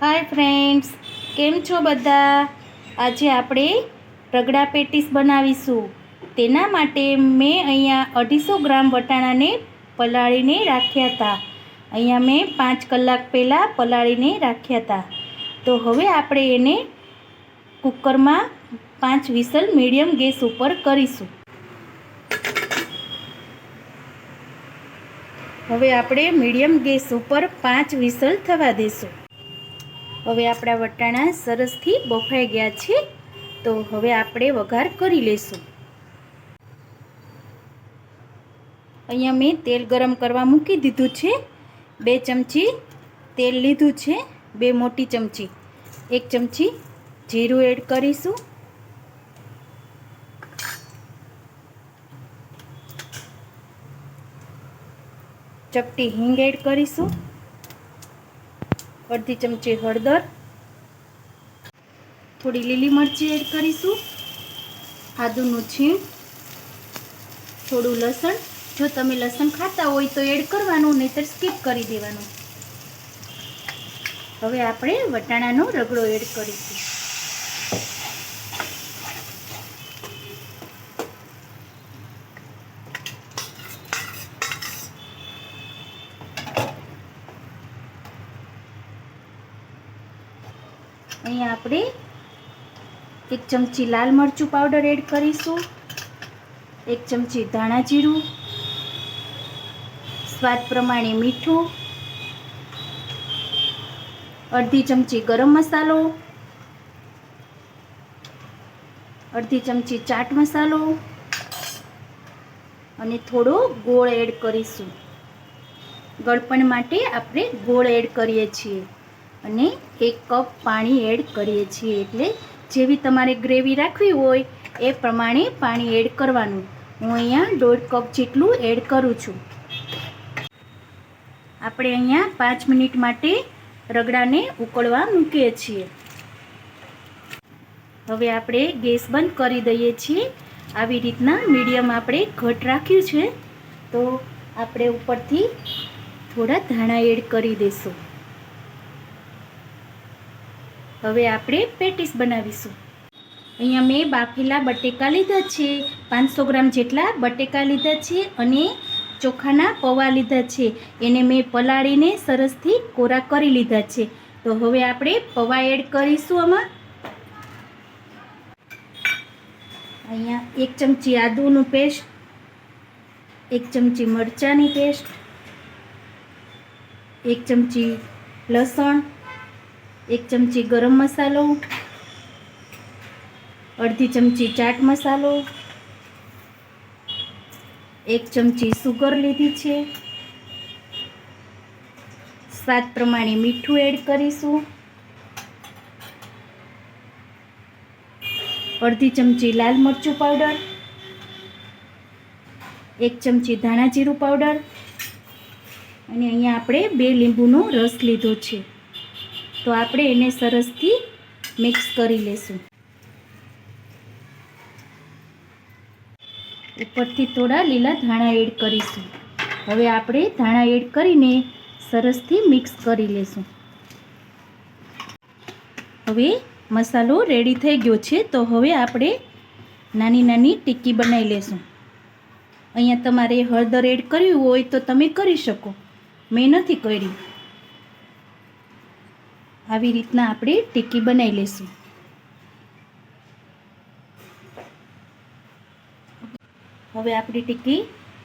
Hi friends, કેમ છો બધા? આજે આપણે રગડા પેટીસ બનાવીશું. તેના માટે મેં અહીંયા અઢીસો ગ્રામ વટાણાને પલાળીને રાખ્યા હતા. અહીંયા મેં પાંચ કલાક પહેલાં પલાળીને રાખ્યા હતા. તો હવે આપણે એને કુકરમાં પાંચ વિસલ મીડિયમ ગેસ ઉપર કરીશું. હવે આપણે મીડિયમ ગેસ ઉપર પાંચ વિસલ થવા દઈશું હવે આપણા વટાણા સરસથી બફાઈ ગયા છે, તો હવે આપણે વઘાર કરી લઈશું. અહીંયા મેં તેલ ગરમ કરવા મૂકી દીધું છે, બે ચમચી તેલ લીધું છે, બે મોટી ચમચી. એક ચમચી જીરું એડ કરીશું. ચપટી હિંગ એડ કરીશું. અડધી ચમચી હળદર, થોડી લીલી મરચી એડ કરીશું, આદુનું છીણ, થોડું લસણ. જો તમે લસણ ખાતા હોય તો એડ કરવાનું, નહીતર સ્કીપ કરી દેવાનું. હવે આપણે વટાણાનો રગડો એડ કરીશું. અહીંયા આપણે એક ચમચી લાલ મરચું પાવડર એડ કરીશું, એક ચમચી ધાણા જીરું, સ્વાદ પ્રમાણે મીઠું, અડધી ચમચી ગરમ મસાલો, અડધી ચમચી ચાટ મસાલો અને થોડો ગોળ એડ કરીશું. ગળપણ માટે આપણે ગોળ એડ કરીએ છીએ. અને એક કપ પાણી એડ કરીએ છીએ એટલે જેવી તમારે ગ્રેવી રાખવી હોય એ પ્રમાણે પાણી એડ કરવાનું. હું અહીંયા દોઢ કપ જેટલું એડ કરું છું. આપણે અહીંયા પાંચ મિનિટ માટે રગડાને ઉકળવા મૂકીએ છીએ. હવે આપણે ગેસ બંધ કરી દઈએ છીએ. આવી રીતના મીડિયમ આપણે ઘટ રાખ્યું છે. તો આપણે ઉપરથી થોડા ધાણા એડ કરી દઈશું. હવે આપણે પેટીસ બનાવીશું. અહીંયા મેં બાફેલા બટેકા લીધા છે, પાંચસો ગ્રામ જેટલા બટેકા લીધા છે અને ચોખાના પૌવા લીધા છે. એને મેં પલાળીને સરસથી કોરા કરી લીધા છે. તો હવે આપણે પૌવા એડ કરીશું આમાં. અહીંયા એક ચમચી આદુનું પેસ્ટ, એક ચમચી મરચાંની પેસ્ટ, એક ચમચી લસણ એક ચમચી ગરમ મસાલો, અડધી ચમચી ચાટ મસાલો, એક ચમચી સુગર લીધી છે. સ્વાદ પ્રમાણે મીઠું એડ કરીશું. અડધી ચમચી લાલ મરચું પાવડર, એક ચમચી ધાણા જીરું પાવડર, અને અહીંયા આપણે બે લીંબુનો રસ લીધો છે. તો આપણે એને સરસથી મિક્સ કરી લેશું. ઉપરથી થોડા લીલા ધાણા એડ કરીશું. હવે આપણે ધાણા એડ કરીને સરસથી મિક્સ કરી લેશું. હવે મસાલો રેડી થઈ ગયો છે, તો હવે આપણે નાની નાની ટિક્કી બનાવી લેશું. અહીંયા તમારે હળદર એડ કરવી હોય તો તમે કરી શકો. મેં નથી કરી. આવી રીતના આપણે ટીકી બનાવી લેશું. હવે આપણી ટીકી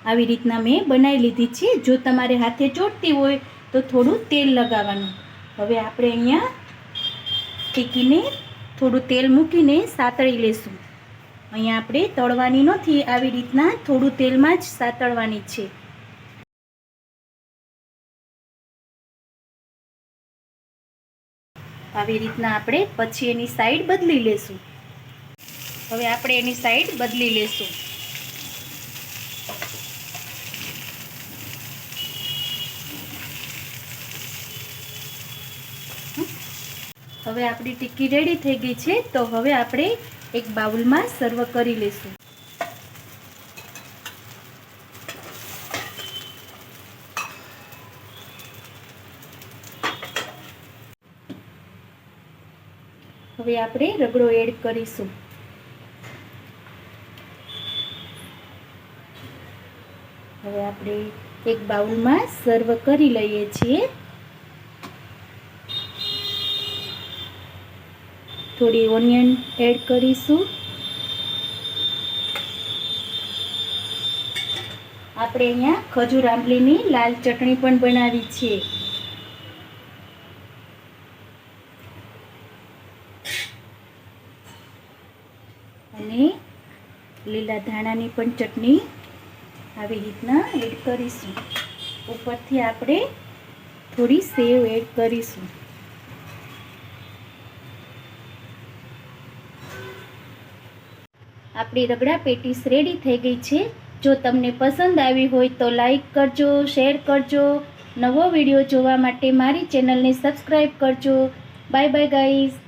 આવી રીતના મેં બનાવી લીધી છે. જો તમારે હાથે ચોટતી હોય તો થોડું તેલ લગાવવાનું. હવે આપણે અહીંયા ટીકીને થોડું તેલ મૂકીને સાતળી લેશું. અહીંયા આપણે તળવાની નથી. આવી રીતના થોડું તેલમાં જ સાતળવાની છે. આવી રીતના આપણે પછી એની સાઈડ બદલી લેશું. હવે આપણે એની સાઈડ બદલી લેશું. હવે આપણી ટિક્કી રેડી થઈ ગઈ છે, તો હવે આપણે એક બાઉલમાં સર્વ કરી લેશું. હવે આપણે રગડો એડ કરીશું. હવે આપણે એક બાઉલમાં સર્વ કરી લઈએ છીએ. થોડી ઓનિયન એડ કરીશું. આપણે અહીંયા ખજૂર આંબલીની લાલ ચટણી પણ બનાવી છે અને લીલા ધાણાની પણ ચટણી આવી રીતના એડ કરીશું. ઉપરથી આપણે થોડી સેવ એડ કરીશું. આપણી રગડા પેટીસ રેડી થઈ ગઈ છે. જો તમને પસંદ આવી હોય તો લાઈક કરજો શેર કરજો. નવો વીડિયો જોવા માટે મારી ચેનલને સબસ્ક્રાઈબ કરજો. Bye bye guys